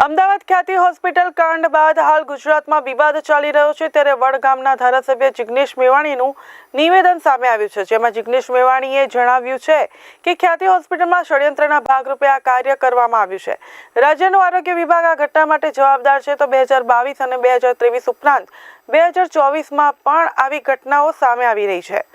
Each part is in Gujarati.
અમદાવાદ ખ્યાતિ હોસ્પિટલ કાંડ બાદ હાલ ગુજરાતમાં વિવાદ ચાલી રહ્યો છે. ત્યારે વડગામના ધારાસભ્ય જિગ્નેશ મેવાણીનું નિવેદન સામે આવ્યું છે. જેમાં જિગ્નેશ મેવાણીએ જણાવ્યું છે કે ખ્યાતિ હોસ્પિટલમાં ષડયંત્રના ભાગરૂપે આ કાર્ય કરવામાં આવ્યું છે. રાજ્યનું આરોગ્ય વિભાગ આ ઘટના માટે જવાબદાર છે. તો બે હજાર બાવીસ અને બે હજાર ત્રેવીસ ઉપરાંત બે હજાર ચોવીસમાં પણ આવી ઘટનાઓ સામે આવી રહી છે.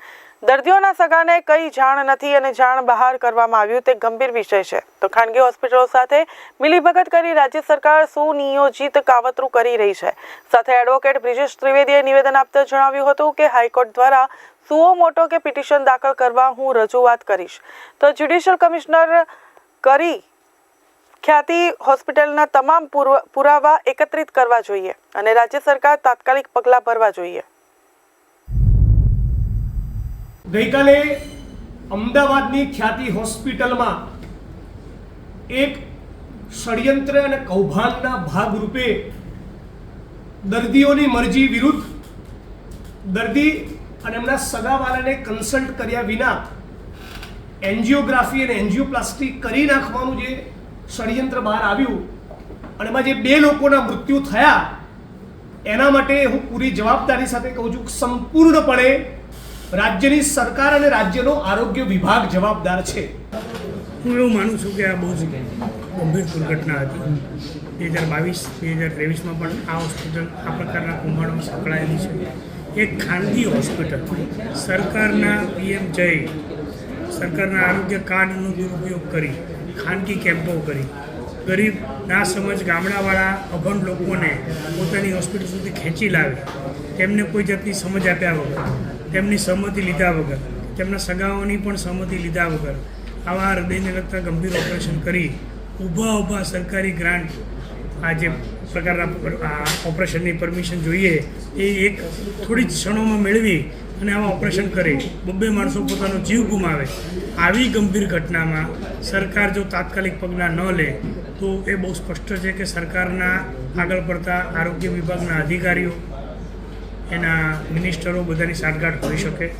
દર્દીઓના સગાને કઈ જાણ નથી અને જાણ બહાર કરવામાં આવ્યું તે ગંભીર વિષય છે. તો ખાનગી હોસ્પિટલો સાથે મિલીભગત કરી રાજ્ય સરકાર સુનિયોજિત કાવતરું કરી રહી છે. સાથે એડવોકેટ બ્રિજેશ ત્રિવેદીએ નિવેદન આપતા જણાવ્યું હતું કે હાઈકોર્ટ દ્વારા સુઓ મોટો કે પિટિશન દાખલ કરવા હું રજૂઆત કરીશ. તો જ્યુડિશિયલ કમિશનર કરી ખ્યાતિ હોસ્પિટલના તમામ પુરવ- એકત્રિત કરવા જોઈએ અને રાજ્ય સરકાર તાત્કાલિક પગલાં ભરવા જોઈએ. ગઈકાલે અમદાવાદની ખ્યાતિ હોસ્પિટલમાં એક ષડયંત્ર અને કૌભાંડના ભાગરૂપે દર્દીઓની મરજી વિરુદ્ધ દર્દી અને એમના સગાવાલાને કન્સલ્ટ કર્યા વિના એન્જિયોગ્રાફી અને એન્જિયોપ્લાસ્ટી કરી નાખવાનું જે ષડયંત્ર બહાર આવ્યું અને એમાં જે બે લોકોના મૃત્યુ થયા, એના માટે હું પૂરી જવાબદારી સાથે કહું છું સંપૂર્ણપણે રાજ્યની સરકાર અને રાજ્યનો આરોગ્ય વિભાગ જવાબદાર છે. હું એવું માનું છું કે આ બહુ જ ગંભીર દુર્ઘટના હતી. બે હજાર બાવીસ, બે હજાર ત્રેવીસમાં પણ આ હોસ્પિટલ આ પ્રકારના કુંભાણમાં સંકળાયેલી છે. એક ખાનગી હોસ્પિટલ, સરકારના પીએમ જય, સરકારના આરોગ્ય કાર્ડનો દુરુપયોગ કરી, ખાનગી કેમ્પો કરી. ગરીબ ના સમજ ગામડાવાળા, અભણ લોકોને પોતાની હોસ્પિટલ સુધી ખેંચી લાવે. તેમને કોઈ જાતની સમજ આપ્યા વગર. તેમની સહમતિ લીધા વગર તેમના સગાઓની પણ સહમતિ લીધા વગર આવા હૃદયને લગતા ગંભીર ઓપરેશન કરી ઊભા ઊભા સરકારી ગ્રાન્ટ આ જે પ્રકારના આ ઓપરેશનની પરમિશન જોઈએ એ એક થોડી જ ક્ષણોમાં મેળવી અને આવા ઓપરેશન કરી. બબ્બે માણસો પોતાનો જીવ ગુમાવે. આવી ગંભીર ઘટનામાં સરકાર જો તાત્કાલિક પગલાં ન લે, તો એ બહુ સ્પષ્ટ છે કે સરકારના આગળ પડતા આરોગ્ય વિભાગના અધિકારીઓ એના મિનિસ્ટરો બધાની સાંઠગાંઠ કરી શકે.